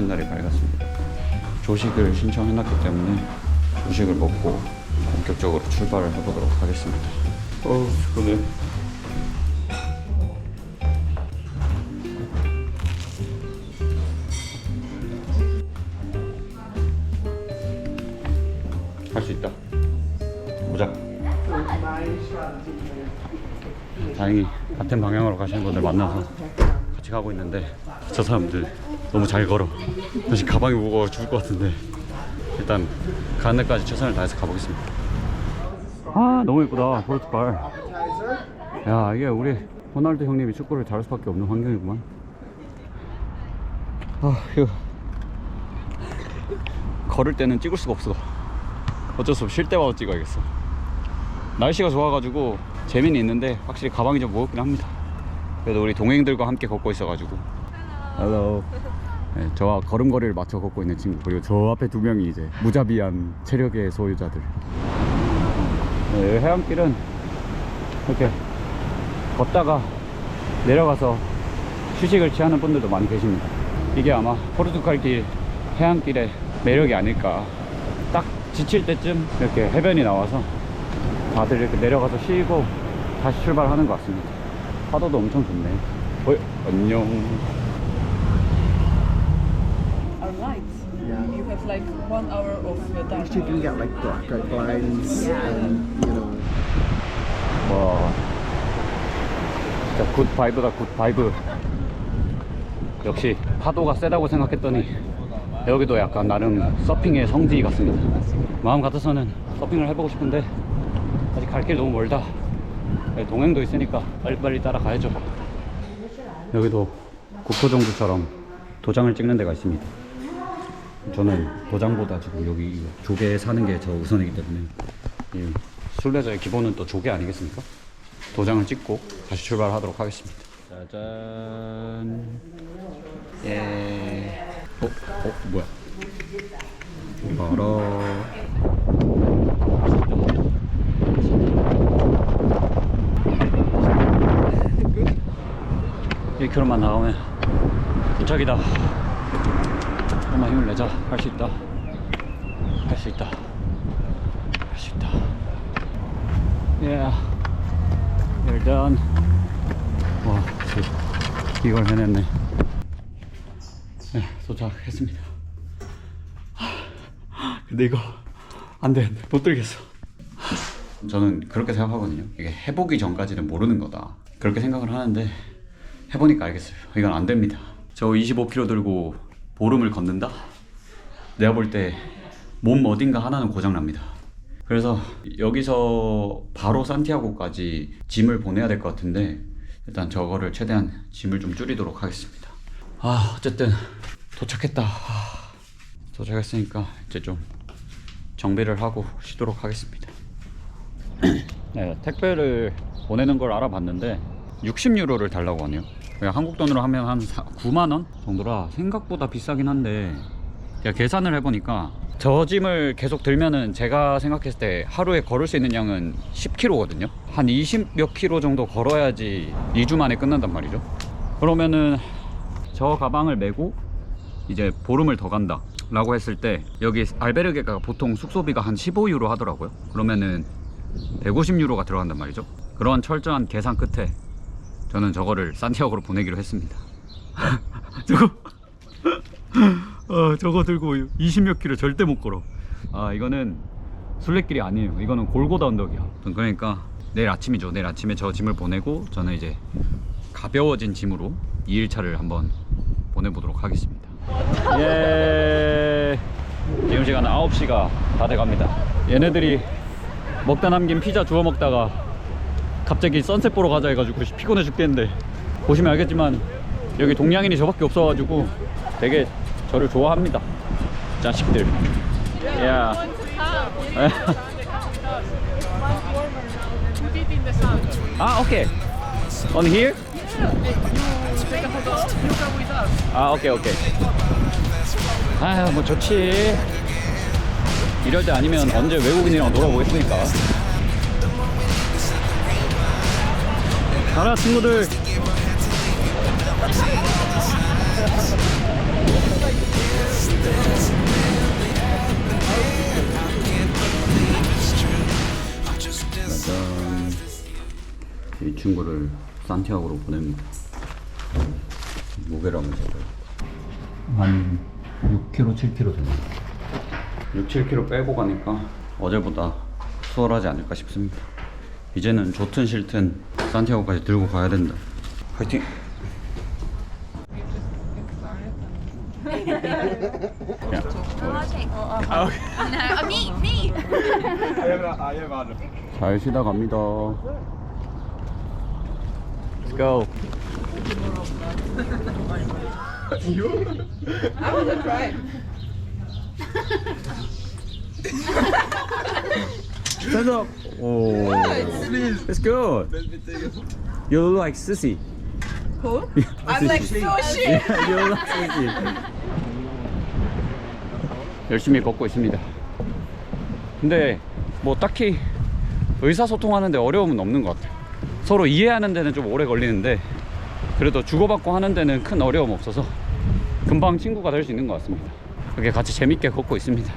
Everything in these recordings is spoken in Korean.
둘째 날이 밝았습니다. 조식을 신청해놨기 때문에 조식을 먹고 본격적으로 출발을 해보도록 하겠습니다. 어, 피곤해. 할 수 있다. 보자. 다행히 같은 방향으로 가시는 분들 만나서 같이 가고 있는데 저 사람들 너무 잘 걸어. 사실 가방이 무거워 죽을 것 같은데 일단 가는 데까지 최선을 다해서 가보겠습니다. 아 너무 예쁘다 포르투갈. 야 이게 우리 호날두 형님이 축구를 잘할 수밖에 없는 환경이구만. 아 이거 걸을 때는 찍을 수가 없어. 어쩔 수 없이 쉴 때마다 찍어야겠어. 날씨가 좋아가지고 재미는 있는데 확실히 가방이 좀 무겁긴 합니다. 그래도 우리 동행들과 함께 걷고 있어가지고. Hello. 네, 저와 걸음걸이를 맞춰 걷고 있는 친구 그리고 저 앞에 두 명이 이제 무자비한 체력의 소유자들. 네, 이 해안길은 이렇게 걷다가 내려가서 휴식을 취하는 분들도 많이 계십니다. 이게 아마 포르투갈 길 해안길의 매력이 아닐까. 딱 지칠 때쯤 이렇게 해변이 나와서 다들 이렇게 내려가서 쉬고 다시 출발하는 것 같습니다. 파도도 엄청 좋네. 어이, 안녕. Our lights. You have like one hour of uh, dark. You can get like blackout blinds and you know 와, 진짜 굿 바이브다, 굿 바이브. 역시 파도가 세다고 생각했더니 여기도 약간 나름 서핑의 성지 같습니다. 마음 같아서는 서핑을 해보고 싶은데 아직 갈 길 너무 멀다. 네, 동행도 있으니까 빨리빨리 따라가야죠. 여기도 국토정주처럼 도장을 찍는 데가 있습니다. 저는 도장보다 지금 여기 조개에 사는 게 저 우선이기 때문에 이 순례자의 기본은 또 조개 아니겠습니까? 도장을 찍고 다시 출발하도록 하겠습니다. 짜잔. 예. 어, 어, 뭐야? 바로. 1km만 나오면 도착이다. 조금만 힘을 내자. 할 수 있다. 할 수 있다. 할 수 있다. Yeah. You're done. 와, 지- 이걸 해냈네. 네, 도착했습니다. 하, 근데 이거 안 돼, 안 돼. 못 들겠어. 저는 그렇게 생각하거든요. 이게 해보기 전까지는 모르는 거다. 그렇게 생각을 하는데 해보니까 알겠어요. 이건 안 됩니다. 저 25kg 들고 보름을 걷는다? 내가 볼 때 몸 어딘가 하나는 고장납니다. 그래서 여기서 바로 산티아고까지 짐을 보내야 될 것 같은데 일단 저거를 최대한 짐을 좀 줄이도록 하겠습니다. 아 어쨌든 도착했다. 아, 도착했으니까 이제 좀 정비를 하고 쉬도록 하겠습니다. 네, 택배를 보내는 걸 알아봤는데 60유로를 달라고 하네요. 그냥 한국 돈으로 하면 한 9만 원 정도라 생각보다 비싸긴 한데 제가 계산을 해보니까 저 짐을 계속 들면은 제가 생각했을 때 하루에 걸을 수 있는 양은 10km거든요. 한 20몇 킬로 정도 걸어야지 2주 만에 끝난단 말이죠. 그러면은 저 가방을 메고 이제 보름을 더 간다 라고 했을 때 여기 알베르게가 보통 숙소비가 한 15유로 하더라고요. 그러면은 150유로가 들어간단 말이죠. 그런 철저한 계산 끝에 저는 저거를 산티아고로 보내기로 했습니다. 저거 어, 저거 들고 20몇 킬로 절대 못 걸어. 아 이거는 순례길이 아니에요. 이거는 골고다 언덕이야. 그러니까 내일 아침이죠. 내일 아침에 저 짐을 보내고 저는 이제 가벼워진 짐으로 2일차를 한번 보내보도록 하겠습니다. 예. 지금 시간은 9시가 다 돼갑니다. 얘네들이 먹다 남긴 피자 주워 먹다가 갑자기 선셋 보러 가자 해가지고 피곤해 죽겠는데 보시면 알겠지만 여기 동양인이 저밖에 없어가지고 되게 저를 좋아합니다. 자식들. 야. 아 오케이. On here? 아 오케이 오케이. 아 뭐 좋지. 이럴 때 아니면 언제 외국인이랑 놀아보겠습니까? 가라 친구들. 짜잔. 이 친구를 산티아고로 보냅니다 무게랑 제가 한 6kg, 7kg 됩니다 6, 7kg 빼고 가니까 어제보다 수월하지 않을까 싶습니다. 이제는 좋든 싫든 산티아고까지 들고 가야 된다. 화이팅! 야, No, me, me. 잘 쉬다 갑니다. Let's go. I want to try. Stand up. Oh, it's good. You look like sissy. Who? I'm like sushi. Yeah, you look like sissy. 열심히 걷고 있습니다. 근데 뭐 딱히 의사소통하는데 어려움은 없는 것 같아요. 서로 이해하는 데는 좀 오래 걸리는데 그래도 주고받고 하는 데는 큰 어려움 없어서 금방 친구가 될 수 있는 것 같습니다. 그렇게 같이 재밌게 걷고 있습니다.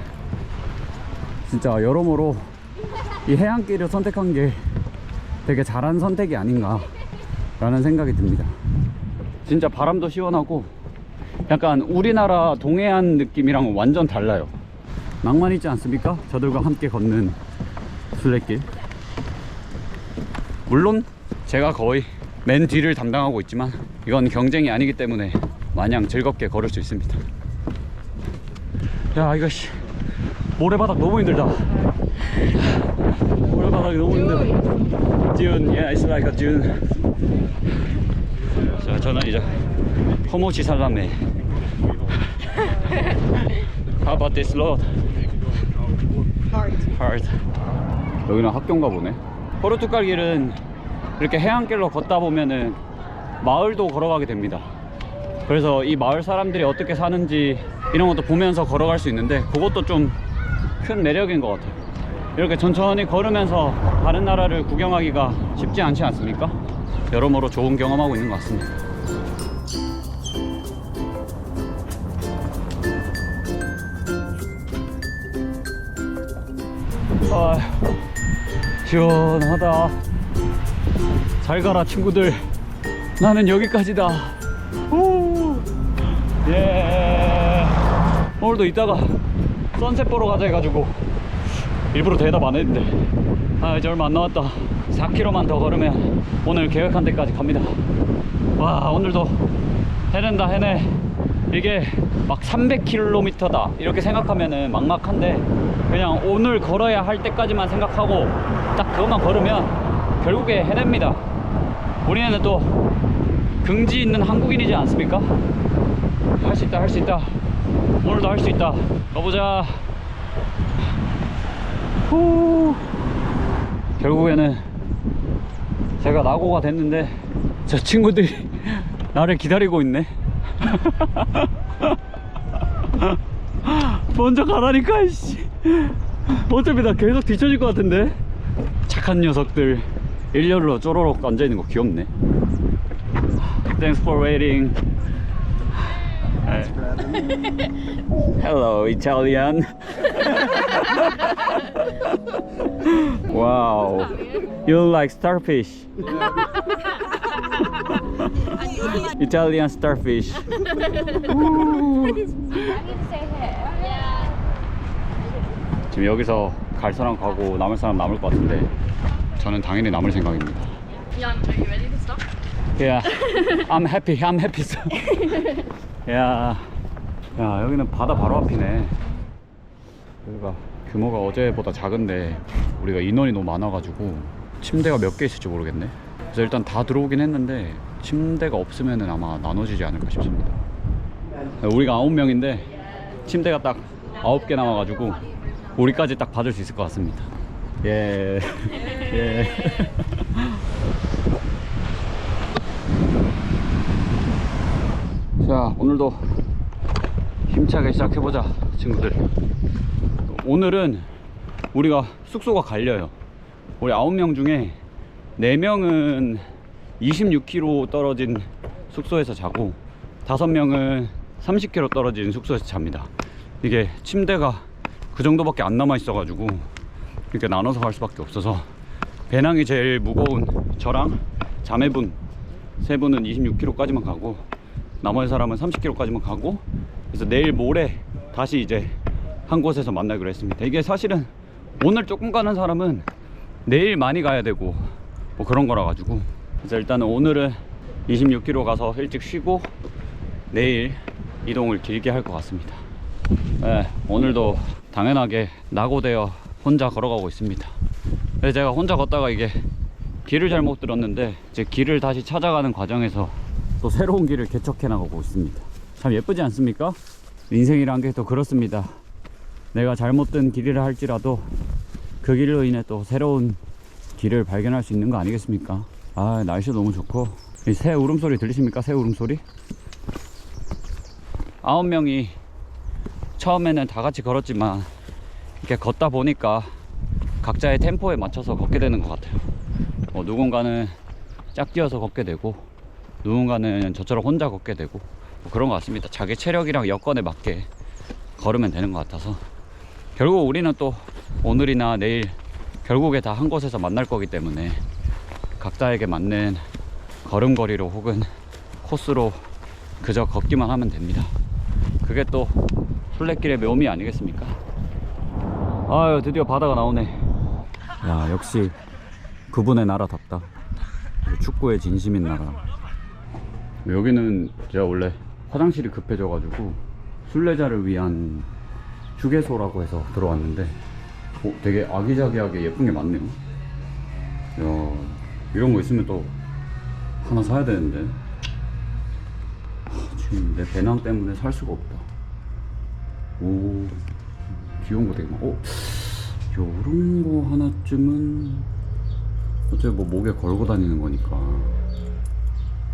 진짜 여러모로 이 해안길을 선택한 게 되게 잘한 선택이 아닌가 라는 생각이 듭니다. 진짜 바람도 시원하고 약간 우리나라 동해안 느낌이랑은 완전 달라요. 낭만 있지 않습니까? 저들과 함께 걷는 순례길. 물론 제가 거의 맨 뒤를 담당하고 있지만 이건 경쟁이 아니기 때문에 마냥 즐겁게 걸을 수 있습니다. 야 이거 씨 모래바닥 너무 힘들다. 모래바닥이 너무 힘들어. Dune, yeah, it's. 자, 저는 이제 허모치 살라메. How about this road? Hard. 여기는 학교인가 보네. 포르투갈 길은 이렇게 해안길로 걷다 보면은 마을도 걸어가게 됩니다. 그래서 이 마을 사람들이 어떻게 사는지 이런 것도 보면서 걸어갈 수 있는데 그것도 좀 큰 매력인 것 같아요. 이렇게 천천히 걸으면서 다른 나라를 구경하기가 쉽지 않지 않습니까? 여러모로 좋은 경험하고 있는 것 같습니다. 아, 시원하다. 잘 가라 친구들. 나는 여기까지다. 오, 예. 오늘도 이따가 선셋 보러 가자 해가지고 일부러 대답 안 했는데. 아 이제 얼마 안 남았다. 4km만 더 걸으면 오늘 계획한 데까지 갑니다. 와 오늘도 해낸다 해내. 이게 막 300km다. 이렇게 생각하면은 막막한데 그냥 오늘 걸어야 할 때까지만 생각하고 딱 그것만 걸으면 결국에 해냅니다. 우리는 또 긍지 있는 한국인이지 않습니까? 할 수 있다 할 수 있다 오늘도 할 수 있다. 가보자. 후. 결국에는 제가 낙오가 됐는데 저 친구들이 나를 기다리고 있네. 먼저 가라니까 이씨. 어차피 나 계속 뒤처질 것 같은데. 착한 녀석들. 일렬로 쪼로록 앉아있는 거 귀엽네. Thanks for waiting Hello, Italian. wow, you look like starfish. Italian starfish. I need to say hey. Yeah. 지금 여기서 갈 사람 가고 남을 사람 남을 것 같은데 저는 당연히 남을 생각입니다. Jan, are you ready to stop? Yeah, I'm happy. I'm happy. So. 야, 야 여기는 바다 바로 앞이네. 여기가 규모가 어제보다 작은데 우리가 인원이 너무 많아가지고 침대가 몇 개 있을지 모르겠네. 그래서 일단 다 들어오긴 했는데 침대가 없으면은 아마 나눠지지 않을까 싶습니다. 우리가 아홉 명인데 침대가 딱 아홉 개 남아가지고 우리까지 딱 받을 수 있을 것 같습니다. 예. 예. 자 오늘도 힘차게 시작해보자 친구들. 오늘은 우리가 숙소가 갈려요. 우리 9명 중에 4명은 26km 떨어진 숙소에서 자고 5명은 30km 떨어진 숙소에서 잡니다. 이게 침대가 그 정도밖에 안 남아 있어 가지고 이렇게 나눠서 갈 수밖에 없어서 배낭이 제일 무거운 저랑 자매분 세 분은 26km까지만 가고 나머지 사람은 30km까지만 가고 그래서 내일 모레 다시 이제 한 곳에서 만나기로 했습니다. 이게 사실은 오늘 조금 가는 사람은 내일 많이 가야 되고 뭐 그런 거라 가지고 그래서 일단은 오늘은 26km 가서 일찍 쉬고 내일 이동을 길게 할 것 같습니다. 네, 오늘도 당연하게 낙오되어 혼자 걸어가고 있습니다. 제가 혼자 걷다가 이게 길을 잘못 들었는데 이제 길을 다시 찾아가는 과정에서 또 새로운 길을 개척해 나가고 있습니다. 참 예쁘지 않습니까? 인생이란 게 또 그렇습니다. 내가 잘못 든 길이라 할지라도 그 길로 인해 또 새로운 길을 발견할 수 있는 거 아니겠습니까? 아 날씨 너무 좋고 이새 울음소리 들리십니까? 새 울음소리? 아홉 명이 처음에는 다 같이 걸었지만 이렇게 걷다 보니까 각자의 템포에 맞춰서 걷게 되는 것 같아요. 뭐 누군가는 짝 뛰어서 걷게 되고 누군가는 저처럼 혼자 걷게 되고 뭐 그런 것 같습니다. 자기 체력이랑 여건에 맞게 걸으면 되는 것 같아서 결국 우리는 또 오늘이나 내일 결국에 다 한 곳에서 만날 거기 때문에 각자에게 맞는 걸음걸이로 혹은 코스로 그저 걷기만 하면 됩니다. 그게 또 순례길의 묘미 아니겠습니까? 아유 드디어 바다가 나오네. 야 역시 그분의 나라답다. 축구의 진심인 나라. 여기는 제가 원래 화장실이 급해져가지고 순례자를 위한 휴게소라고 해서 들어왔는데 어, 되게 아기자기하게 예쁜 게 많네요. 야 이런 거 있으면 또 하나 사야 되는데 하, 지금 내 배낭 때문에 살 수가 없다. 오 귀여운 거 되게 많아. 어 요런 거 하나쯤은 어차피 뭐 목에 걸고 다니는 거니까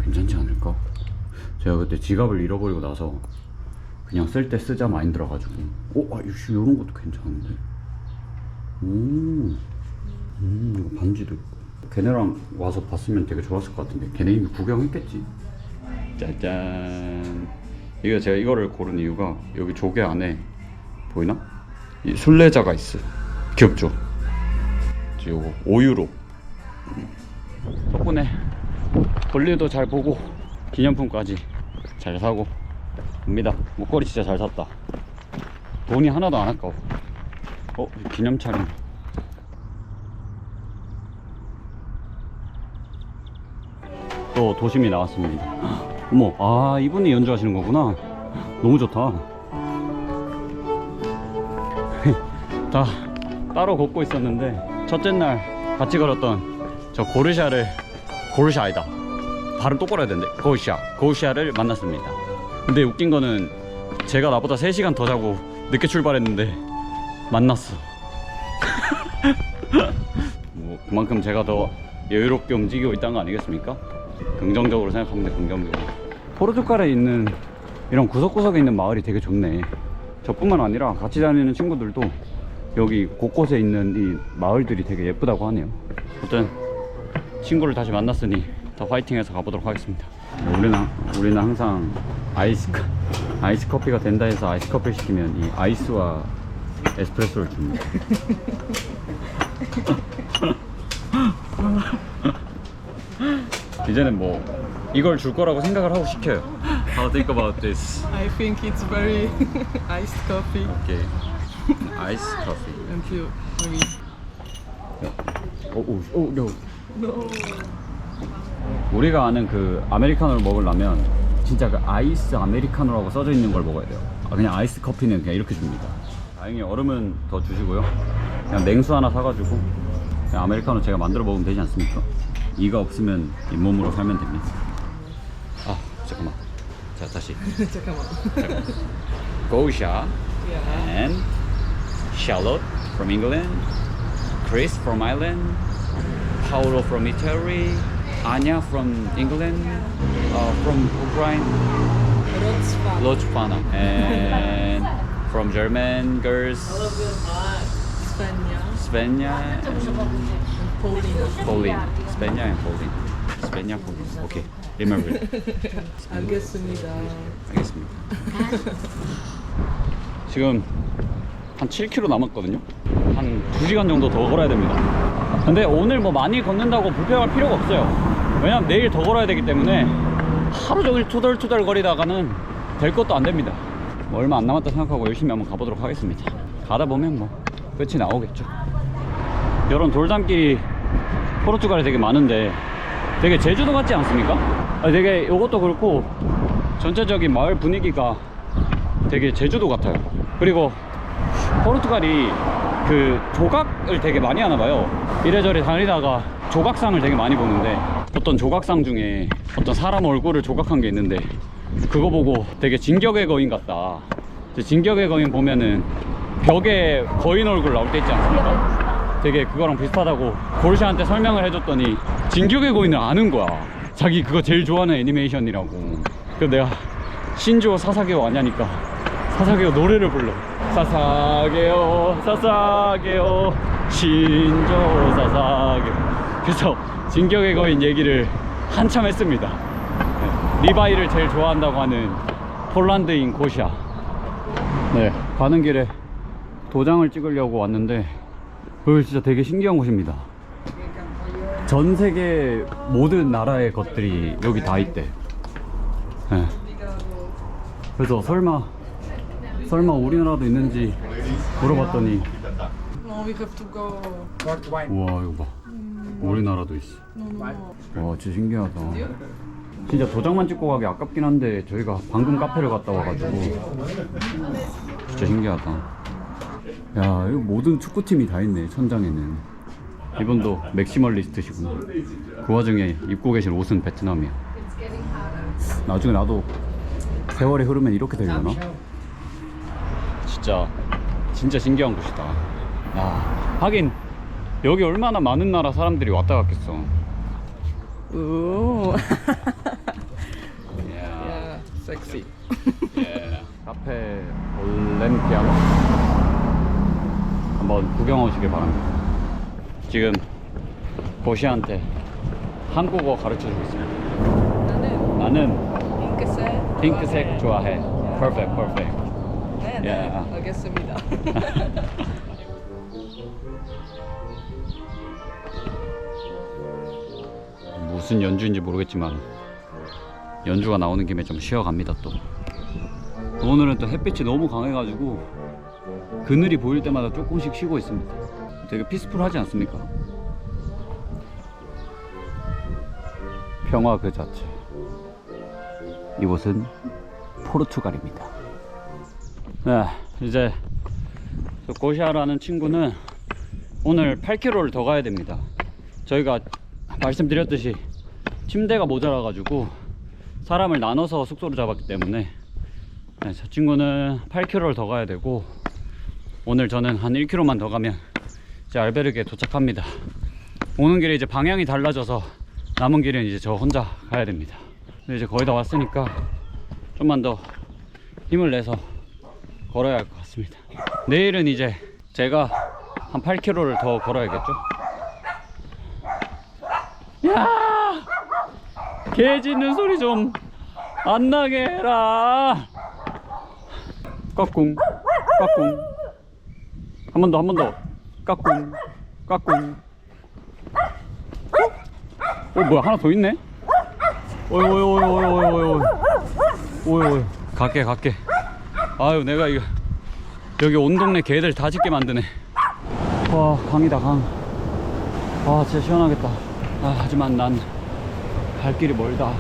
괜찮지 않을까? 제가 그때 지갑을 잃어버리고 나서 그냥 쓸 때 쓰자 마인드라가지고 어? 아 역시 요런 것도 괜찮은데 오, 음 이거 반지도 있고 걔네랑 와서 봤으면 되게 좋았을 것 같은데 걔네 이미 구경했겠지 짜잔 이거 제가 이거를 고른 이유가 여기 조개 안에 보이나? 이 순례자가 있어 귀엽죠? 요거 5유로 덕분에 볼일도 잘 보고 기념품까지 잘 사고. 옵니다. 목걸이 진짜 잘 샀다. 돈이 하나도 안 아까워. 어? 기념 촬영. 또 도심이 나왔습니다. 어머 아 이분이 연주하시는 거구나. 너무 좋다. 다 따로 걷고 있었는데 첫째 날 같이 걸었던 저 고르샤를 고르샤 아니다 발음 똑바로 해야 되는데 고르샤 고르샤를 만났습니다. 근데 웃긴 거는 제가 나보다 3시간 더 자고 늦게 출발했는데 만났어. 뭐 그만큼 제가 더 여유롭게 움직이고 있다는 거 아니겠습니까? 긍정적으로 생각하면 돼 긍정적으로. 포르투갈에 있는 이런 구석구석에 있는 마을이 되게 좋네. 저뿐만 아니라 같이 다니는 친구들도 여기 곳곳에 있는 이 마을들이 되게 예쁘다고 하네요. 어쨌든 친구를 다시 만났으니 더 화이팅해서 가보도록 하겠습니다 우리는, 우리는 항상 아이스, 커- 아이스 커피가 된다 해서 아이스 커피를 시키면 이 아이스와 에스프레소를 줍니다 이제는 뭐 이걸 줄 거라고 생각을 하고 시켜요 How think about this? I think it's very iced coffee. Okay 아이스 커피 And you, maybe. 오, 오, 오, no. 우리가 아는 그 아메리카노를 먹으려면 진짜 그 아이스 아메리카노라고 써져 있는 걸 먹어야 돼요. 아, 그냥 아이스 커피는 그냥 이렇게 줍니다. 다행히 얼음은 더 주시고요. 그냥 냉수 하나 사가지고 그냥 아메리카노 제가 만들어 먹으면 되지 않습니까? 이가 없으면 잇몸으로 살면 됩니다. 아 잠깐만. 자 다시. 잠깐만. Yeah. and Charlotte from England, Chris from Ireland, Paolo from Italy, Anya from England, uh, from Ukraine, Rotspa. Lochpana, and from German girls. Spania, and. Poland, Spania and Poland, Spania, Poland. Okay, remember. it. 알겠습니다. 알겠습니다. 지금 한 7km 남았거든요. 한 2시간 정도 더 걸어야 됩니다. 근데 오늘 뭐 많이 걷는다고 불평할 필요가 없어요. 왜냐면 내일 더 걸어야 되기 때문에 하루 종일 투덜투덜 거리다가는 될 것도 안 됩니다. 뭐 얼마 안 남았다 생각하고 열심히 한번 가보도록 하겠습니다. 가다 보면 뭐 끝이 나오겠죠. 이런 돌담길이 포르투갈에 되게 많은데 되게 제주도 같지 않습니까? 아, 되게 이것도 그렇고 전체적인 마을 분위기가 되게 제주도 같아요. 그리고 포르투갈이 그 조각을 되게 많이 하나 봐요. 이래저래 다니다가 조각상을 되게 많이 보는데 어떤 조각상 중에 어떤 사람 얼굴을 조각한 게 있는데 그거 보고 되게 진격의 거인 같다. 진격의 거인 보면은 벽에 거인 얼굴 나올 때 있지 않습니까? 되게 그거랑 비슷하다고 고르샤한테 설명을 해줬더니 진격의 거인을 아는 거야. 자기 그거 제일 좋아하는 애니메이션이라고. 그래서 내가 신조 사사게오 아냐니까 사사게오 노래를 불러. 사사게오 사사게오 신조 사사게오. 그래서 진격의 거인 얘기를 한참 했습니다. 네, 리바이를 제일 좋아한다고 하는 폴란드인 고시아. 네, 가는 길에 도장을 찍으려고 왔는데 여기 진짜 되게 신기한 곳입니다. 전 세계 모든 나라의 것들이 여기 다 있대. 네. 그래서 설마 설마 우리나라도 있는지 물어봤더니. 우와 이거 봐. 우리나라도 있어. 와 진짜 신기하다. 진짜 도장만 찍고 가기 아깝긴 한데 저희가 방금 카페를 갔다 와가지고 진짜 신기하다. 야 이거 모든 축구팀이 다 있네 천장에는. 이분도 맥시멀리스트시구나. 그 와중에 입고 계신 옷은 베트남이야. 나중에 나도 세월이 흐르면 이렇게 되려나? 진짜 진짜 신기한 곳이다. 야 하긴 여기 얼마나 많은 나라 사람들이 왔다 갔겠어. 야. yeah, sexy. 예. 카페 올렌피아노 한번 구경 오시길 바랍니다. 지금 고시한테 한국어 가르쳐 주고 있습니다. 나는 나는 핑크색. 핑크색 좋아해. Perfect, perfect. 네, 야. 네. 알겠습니다. 무슨 연주인지 모르겠지만 연주가 나오는 김에 좀 쉬어갑니다 또. 오늘은 또 햇빛이 너무 강해가지고 그늘이 보일 때마다 조금씩 쉬고 있습니다. 되게 피스풀하지 않습니까? 평화 그 자체. 이곳은 포르투갈입니다. 네, 이제 저 고시아라는 친구는 오늘 8km를 더 가야 됩니다. 저희가 말씀드렸듯이 침대가 모자라가지고 사람을 나눠서 숙소를 잡았기 때문에 네, 저 친구는 8km를 더 가야 되고 오늘 저는 한 1km만 더 가면 이제 알베르게 도착합니다. 오는 길에 이제 방향이 달라져서 남은 길은 이제 저 혼자 가야 됩니다. 근데 이제 거의 다 왔으니까 좀만 더 힘을 내서 걸어야 할 것 같습니다. 내일은 이제 제가 한 8km를 더 걸어야겠죠? 야! 개 짖는 소리 좀 안 나게 해라. 까꿍, 까꿍. 한 번 더, 한 번 더. 까꿍, 까꿍. 어, 뭐야, 하나 더 있네? 어이, 어이, 어이, 어이, 어이, 어이, 어이, 어이. 갈게, 갈게. 아유, 내가 이거, 여기 온 동네 개들 다 짖게 만드네. 와, 강이다, 강. 아, 진짜 시원하겠다. 아, 하지만 난 갈 길이 멀다.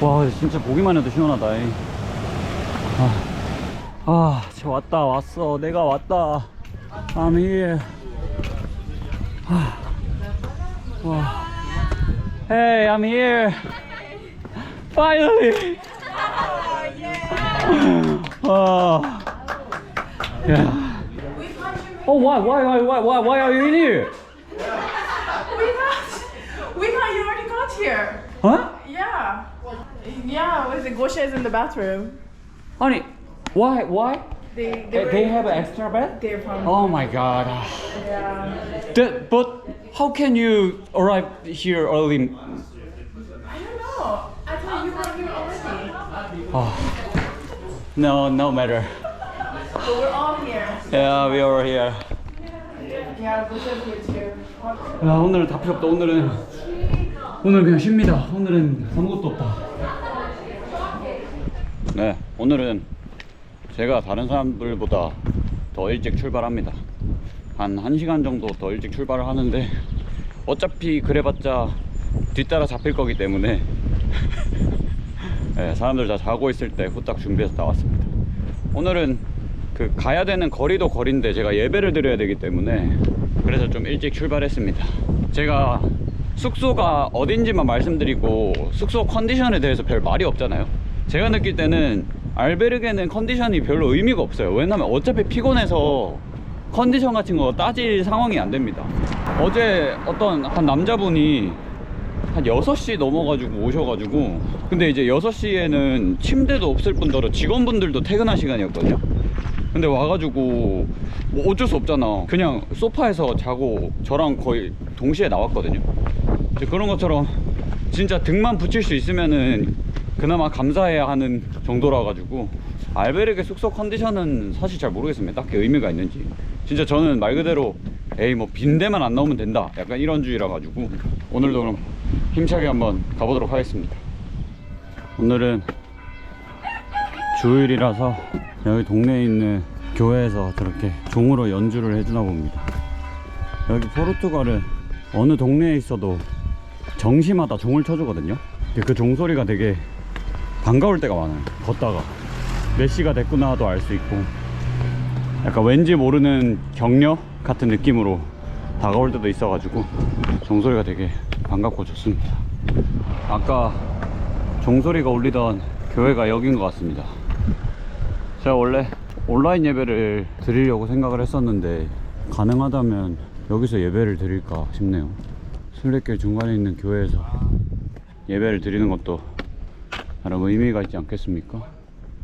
와, 진짜 보기만 해도 시원하다. 이. 아, 아, 진짜 왔다, 왔어. 내가 왔다. I'm here. 아, 와. Hey, I'm here. Finally. 아, yeah. Oh, why, why, why, why, why are you in here? here. Huh? Yeah. Yeah, what is it? Gosha is in the bathroom. Honey, why, why? They, They, they, were, they have an extra bed? they're from. Oh my god. Yeah. That, but how can you arrive here early? I don't know. I thought you were here already. Oh. No, no matter. But we're all here. Yeah, we are here. Yeah, Gosha's here too. 야, 오늘은 다 필요 없다. 오늘은 오늘 그냥 쉽니다. 오늘은 아무것도 없다. 네, 오늘은 제가 다른 사람들보다 더 일찍 출발합니다. 한 1시간 정도 더 일찍 출발을 하는데 어차피 그래봤자 뒤따라 잡힐 거기 때문에 네, 사람들 다 자고 있을 때 후딱 준비해서 나왔습니다. 오늘은 그 가야 되는 거리도 거리인데 제가 예배를 드려야 되기 때문에 그래서 좀 일찍 출발했습니다. 제가 숙소가 어딘지만 말씀드리고 숙소 컨디션에 대해서 별 말이 없잖아요. 제가 느낄 때는 알베르게는 컨디션이 별로 의미가 없어요. 왜냐면 어차피 피곤해서 컨디션 같은 거 따질 상황이 안 됩니다. 어제 어떤 한 남자분이 한 6시 넘어가지고 오셔가지고 근데 이제 6시에는 침대도 없을 뿐더러 직원분들도 퇴근할 시간이었거든요 근데 와가지고 뭐 어쩔 수 없잖아 그냥 소파에서 자고 저랑 거의 동시에 나왔거든요 이제 그런 것처럼 진짜 등만 붙일 수 있으면은 그나마 감사해야 하는 정도라 가지고 알베르게 숙소 컨디션은 사실 잘 모르겠습니다. 딱히 의미가 있는지. 진짜 저는 말 그대로 에이 뭐 빈대만 안 나오면 된다. 약간 이런 주의라 가지고 오늘도 그럼 힘차게 한번 가보도록 하겠습니다. 오늘은 주일이라서 여기 동네에 있는 교회에서 저렇게 종으로 연주를 해주나 봅니다. 여기 포르투갈은 어느 동네에 있어도 정시마다 종을 쳐주거든요. 그 종소리가 되게 반가울 때가 많아요. 걷다가. 몇 시가 됐구나도 알 수 있고. 약간 왠지 모르는 격려 같은 느낌으로 다가올 때도 있어가지고 종소리가 되게 반갑고 좋습니다. 아까 종소리가 울리던 교회가 여긴 것 같습니다. 제가 원래 온라인 예배를 드리려고 생각을 했었는데 가능하다면 여기서 예배를 드릴까 싶네요 순례길 중간에 있는 교회에서 예배를 드리는 것도 나름 의미가 있지 않겠습니까?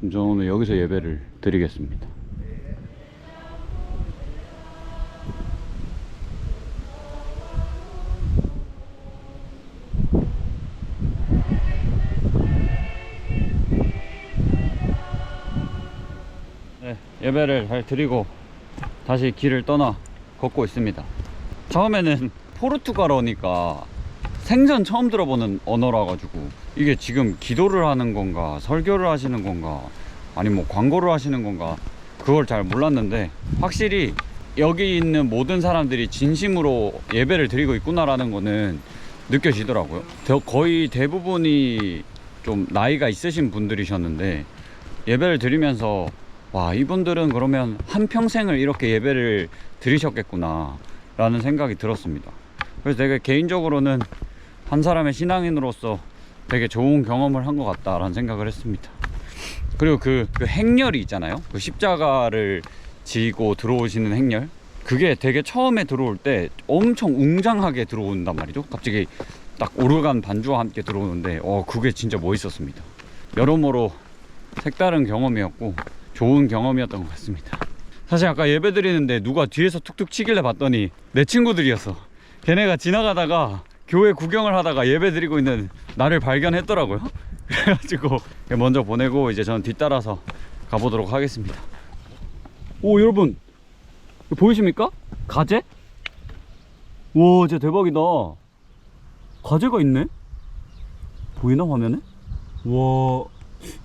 저는 오늘 여기서 예배를 드리겠습니다 네, 예배를 잘 드리고 다시 길을 떠나 걷고 있습니다. 처음에는 포르투갈어니까 생전 처음 들어보는 언어라 가지고 이게 지금 기도를 하는 건가 설교를 하시는 건가 아니 뭐 광고를 하시는 건가 그걸 잘 몰랐는데 확실히 여기 있는 모든 사람들이 진심으로 예배를 드리고 있구나라는 거는 느껴지더라고요. 저- 거의 대부분이 좀 나이가 있으신 분들이셨는데 예배를 드리면서 와 이분들은 그러면 한 평생을 이렇게 예배를 드리셨겠구나 라는 생각이 들었습니다 그래서 되게 개인적으로는 한 사람의 신앙인으로서 되게 좋은 경험을 한 것 같다라는 생각을 했습니다 그리고 그, 그 행렬이 있잖아요 그 십자가를 지고 들어오시는 행렬 그게 되게 처음에 들어올 때 엄청 웅장하게 들어온단 말이죠 갑자기 딱 오르간 반주와 함께 들어오는데 어 그게 진짜 멋있었습니다 여러모로 색다른 경험이었고 좋은 경험이었던 것 같습니다. 사실 아까 예배 드리는데 누가 뒤에서 툭툭 치길래 봤더니 내 친구들이었어. 걔네가 지나가다가 교회 구경을 하다가 예배 드리고 있는 나를 발견했더라고요. 그래가지고 먼저 보내고 이제 저는 뒤따라서 가보도록 하겠습니다. 오 여러분 보이십니까? 가재? 와 진짜 대박이다. 가재가 있네? 보이나 화면에? 와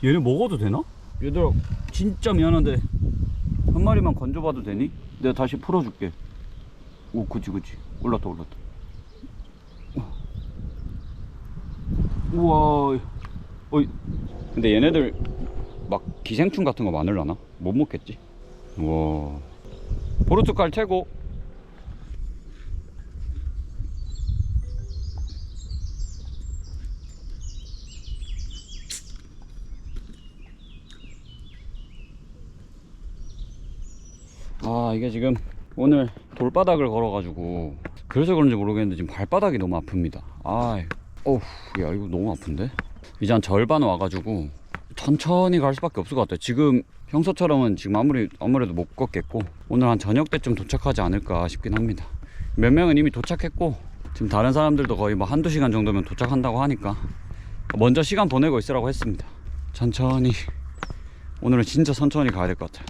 얘네 먹어도 되나? 얘들아 진짜 미안한데 한 마리만 건져봐도 되니? 내가 다시 풀어줄게 오 그치 그치 올랐다 올랐다. 우와. 어이. 근데 얘네들 막 기생충 같은 거 많을라나? 못 먹겠지? 우와. 포르투갈 최고. 아 이게 지금 오늘 돌바닥을 걸어가지고 그래서 그런지 모르겠는데 지금 발바닥이 너무 아픕니다. 아 어우 야 이거 너무 아픈데? 이제 한 절반 와가지고 천천히 갈 수밖에 없을 것 같아요. 지금 평소처럼은 지금 아무리 아무래도 못 걷겠고 오늘 한 저녁 때쯤 도착하지 않을까 싶긴 합니다. 몇 명은 이미 도착했고 지금 다른 사람들도 거의 뭐 한두 시간 정도면 도착한다고 하니까 먼저 시간 보내고 있으라고 했습니다. 천천히. 오늘은 진짜 천천히 가야 될 것 같아요.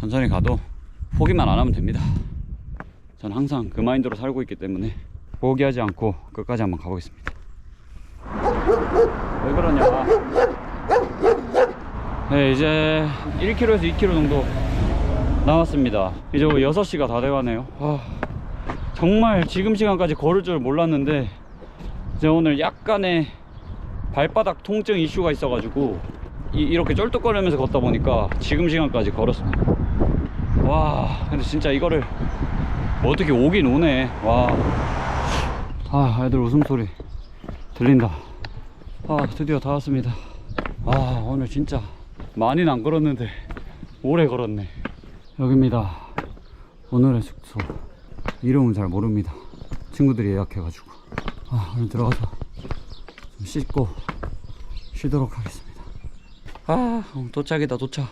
천천히 가도 포기만 안 하면 됩니다. 전 항상 그 마인드로 살고 있기 때문에 포기하지 않고 끝까지 한번 가보겠습니다. 왜 그러냐? 네 이제 1km에서 2km 정도 남았습니다. 이제 6시가 다 돼가네요. 아, 정말 지금 시간까지 걸을 줄 몰랐는데 이제 오늘 약간의 발바닥 통증 이슈가 있어가지고 이, 이렇게 쩔뚝거리면서 걷다 보니까 지금 시간까지 걸었습니다. 와 근데 진짜 이거를 어떻게 오긴 오네 와 아, 애들 웃음소리 들린다. 아, 드디어 다 왔습니다. 아, 오늘 진짜 많이는 안 걸었는데 오래 걸었네. 여기입니다. 오늘의 숙소. 이름은 잘 모릅니다. 친구들이 예약해가지고. 아, 오늘 들어가서 좀 씻고 쉬도록 하겠습니다. 아, 도착이다, 도착.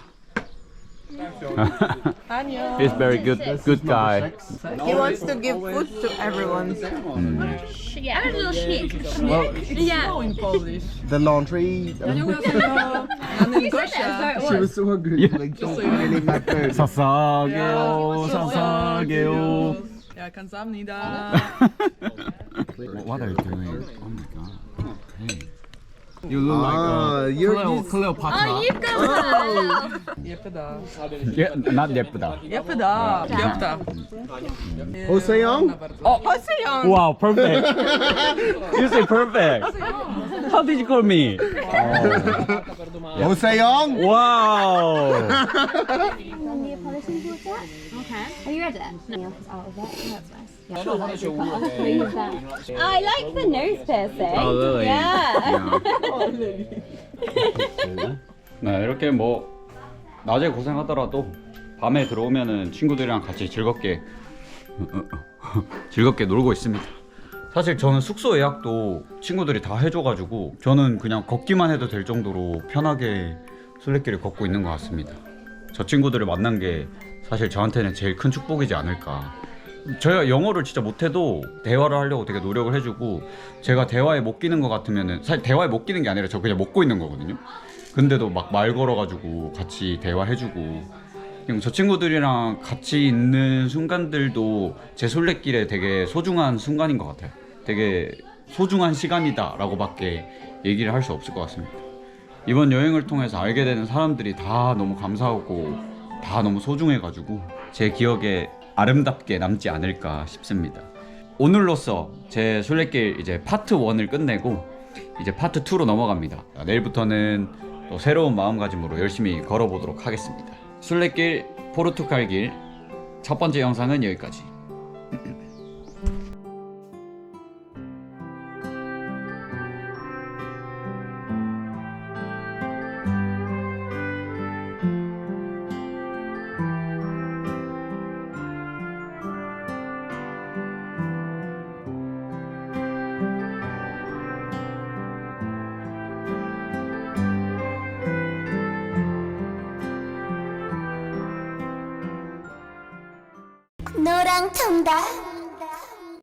안녕. He's very good, good guy. He wants to give food to everyone. Yeah. A little shit. yeah. Oh, in Polish. The laundry. 안녕하세요. 나는 Gosia. She was so good. Like, don't really matter. 사사게요, 사사게요. 야, 감사합니다. What are you doing? Oh my god. You look Ah, like you're uh, Cleo, this- Cleopatra. Oh, you've got one. 예쁘다. Yeah, not 예쁘다. 예쁘다. 귀엽다. Hoseong? Oh, 허세영. wow, perfect. you say perfect. How did you call me? Wow. Need a polishing water? Okay. Have you read it? No. Of it. That's nice. Yeah. That. I like the nose piercing. Oh, really? Yeah. 네, 이렇게 뭐 낮에 고생하더라도 밤에 들어오면은 친구들이랑 같이 즐겁게 즐겁게 놀고 있습니다. 사실 저는 숙소 예약도 친구들이 다 해줘가지고 저는 그냥 걷기만 해도 될 정도로 편하게 술래길을 걷고 있는 것 같습니다. 저 친구들을 만난 게 사실 저한테는 제일 큰 축복이지 않을까. 제가 영어를 진짜 못해도 대화를 하려고 되게 노력을 해주고 제가 대화에 못 끼는 것 같으면은 사실 대화에 못 끼는 게 아니라 저 그냥 먹고 있는 거거든요. 근데도 막 말 걸어가지고 같이 대화해주고 그냥 저 친구들이랑 같이 있는 순간들도 제 솔레길에 되게 소중한 순간인 것 같아요. 되게 소중한 시간이다라고밖에 얘기를 할 수 없을 것 같습니다. 이번 여행을 통해서 알게 되는 사람들이 다 너무 감사하고 다 너무 소중해가지고 제 기억에 아름답게 남지 않을까 싶습니다. 오늘로써 제 순례길 이제 파트 1을 끝내고 이제 파트 2로 넘어갑니다. 내일부터는 또 새로운 마음가짐으로 열심히 걸어보도록 하겠습니다. 순례길 포르투갈길 첫 번째 영상은 여기까지.